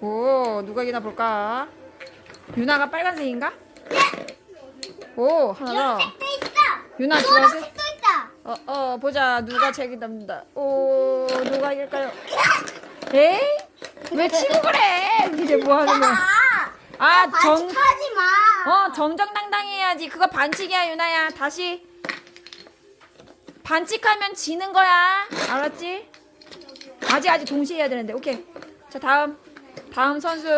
오, 누가 이기나 볼까? 유나가 빨간색인가? 오, 하나 더. 색도 있어. 유나 주황색. 노란색도 있다. 어, 어, 보자. 누가 제기답니다. 오, 누가 이길까요? 에이? 왜 치고 그래? 이제 뭐 하는 거야? 아, 아, 정, 반칙하지 마. 어, 정정당당히 해야지. 그거 반칙이야, 유나야. 다시. 반칙하면 지는 거야. 알았지? 아직, 아직 동시에 해야 되는데. 오케이. 자, 다음. 다음 선수.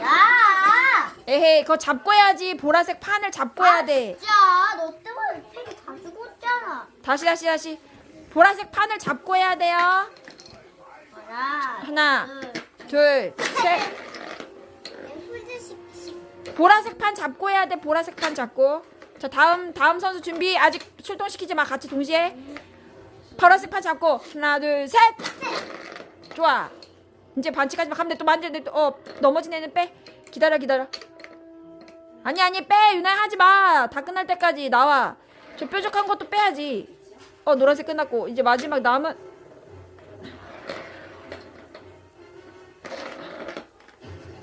야. 에헤이, 그거 잡고 해야지. 보라색 판을 잡고 해야 돼. 진짜 너 때문에 색이 다 죽었잖아. 다시, 다시, 다시. 보라색 판을 잡고 해야 돼요. 하나, 하나, 둘, 둘, 셋. 보라색 판 잡고 해야 돼. 보라색 판 잡고. 자, 다음 다음 선수 준비. 아직 출동시키지 마. 같이 동시에. 보라색 판 잡고. 하나, 둘, 셋. 좋아. 이제 반칙하지 마. 가면 돼. 또 만지는데 또 어, 넘어진 애는 빼. 기다려, 기다려. 아니, 아니, 빼. 유나 하지 마. 다 끝날 때까지 나와. 저 뾰족한 것도 빼야지. 어, 노란색 끝났고. 이제 마지막 남은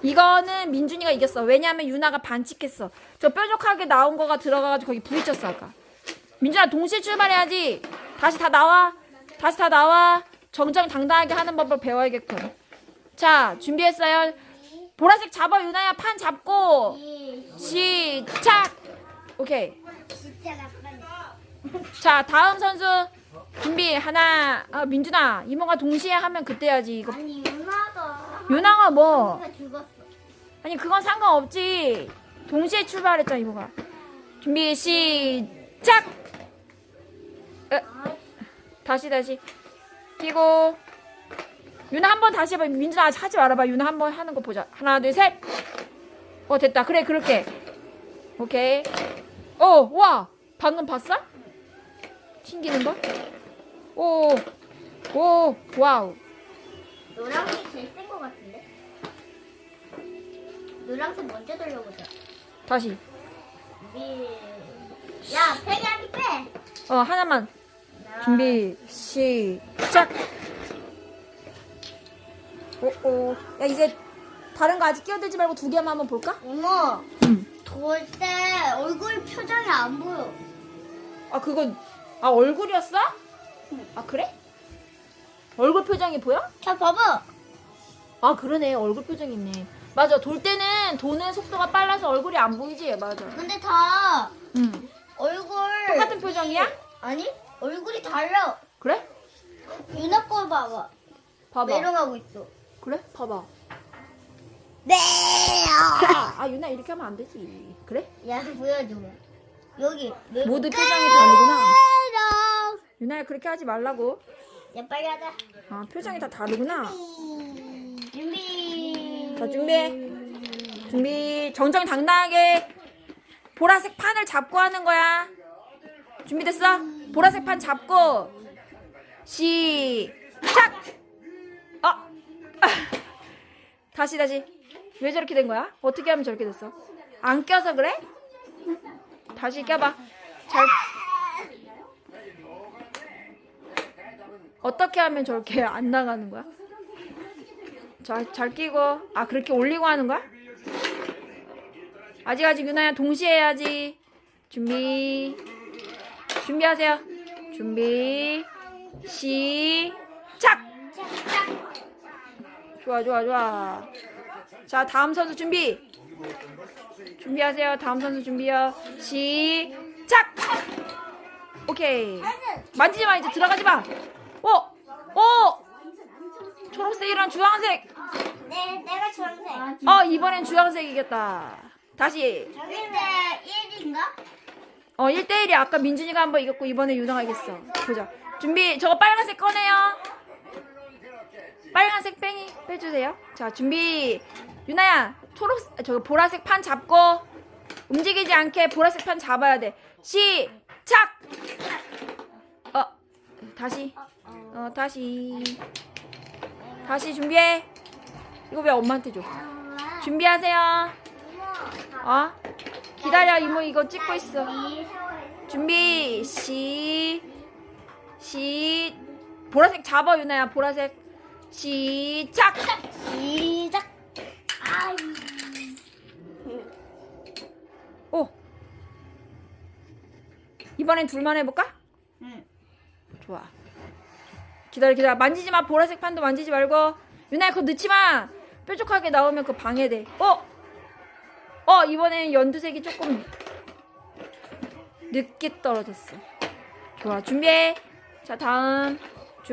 이거는 민준이가 이겼어. 왜냐면 유나가 반칙했어. 저 뾰족하게 나온 거가 들어가가지고 거기 부딪혔어 아까. 민준아 동시에 출발해야지. 다시 다 나와. 다시 다 나와. 정정당당하게 하는 법을 배워야겠군. 자 준비했어요. 보라색 잡아 유나야 판 잡고 이 시작. 오케이. 진짜. 자 다음 선수 준비 하나. 아, 민준아 이모가 동시에 하면 그때 해야지 이거. 아니 유나가 유나가 뭐? 죽었어. 아니 그건 상관없지. 동시에 출발했잖아 이모가. 준비 시작. 에, 다시 다시. 끼고. 유나 한 번 다시 해봐. 민준아 하지 말아봐. 유나 한 번 하는 거 보자. 하나 둘 셋. 어 됐다. 그래 그렇게. 오케이. 어 와. 방금 봤어? 튕기는 거? 오. 오. 와우. 노란색이 제일 센 거 같은데? 노란색 먼저 돌려보자. 다시. 미. 야, 패기 하기 빼. 어 하나만. 준비 시작. 오오. 야 이제 다른 거 아직 끼어들지 말고 두 개만 한번 볼까? 이모, 응. 돌 때 얼굴 표정이 안 보여. 아 그건 아 얼굴이었어? 아 그래? 얼굴 표정이 보여? 자, 봐봐. 아 그러네 얼굴 표정이 있네. 맞아 돌 때는 도는 속도가 빨라서 얼굴이 안 보이지 맞아. 근데 다 응. 얼굴. 똑같은 표정이야? 아니, 얼굴이 달라. 그래? 유나 걸 봐봐. 봐봐. 메롱하고 있어. 그래? 봐봐. 네. 아 유나 이렇게 하면 안 되지. 그래? 야, 보여줘. 여기. 메롱. 모두 표정이 다르구나. 유나야 그렇게 하지 말라고. 야, 빨리 하자. 아 표정이 다 다르구나. 준비. 자 준비해. 준비 정정당당하게 보라색 판을 잡고 하는 거야. 준비됐어? 보라색 판 잡고 시작. 어. 아. 다시 다시. 왜 저렇게 된 거야? 어떻게 하면 저렇게 됐어? 안 껴서 그래? 다시 껴봐. 잘. 어떻게 하면 저렇게 안 나가는 거야? 자, 잘 끼고. 아, 그렇게 올리고 하는 거야? 아직 아직 유나야 동시에 해야지. 준비. 준비하세요. 준비. 시작. 좋아, 좋아, 좋아. 자, 다음 선수 준비. 준비하세요. 다음 선수 준비요. 시작. 오케이. 만지지 마. 이제 들어가지 마. 오! 오! 초록색이랑 주황색. 네, 내가 주황색. 어 이번엔 주황색 이겼다. 다시. 근데 1인가? 어 1대1이 아까 민준이가 한번 이겼고 이번에 유나가 이겼어. 보자. 준비. 저거 빨간색 꺼내요. 빨간색 뺑이 빼주세요. 자 준비. 유나야 초록 저거 보라색 판 잡고 움직이지 않게 보라색 판 잡아야 돼. 시작. 어 다시. 어 다시. 다시 준비해. 이거 왜 엄마한테 줘? 준비하세요. 어? 기다려 이모 이거 찍고 있어. 준비 시. 시. 보라색 잡아 유나야 보라색. 시작. 시작. 아이. 오. 이번엔 둘만 해볼까? 응. 좋아. 기다려 기다려. 만지지 마. 보라색 판도 만지지 말고. 유나야 그거 넣지 마. 뾰족하게 나오면 그 방해돼. 어? 어 이번엔 연두색이 조금 늦게 떨어졌어. 좋아 준비해. 자 다음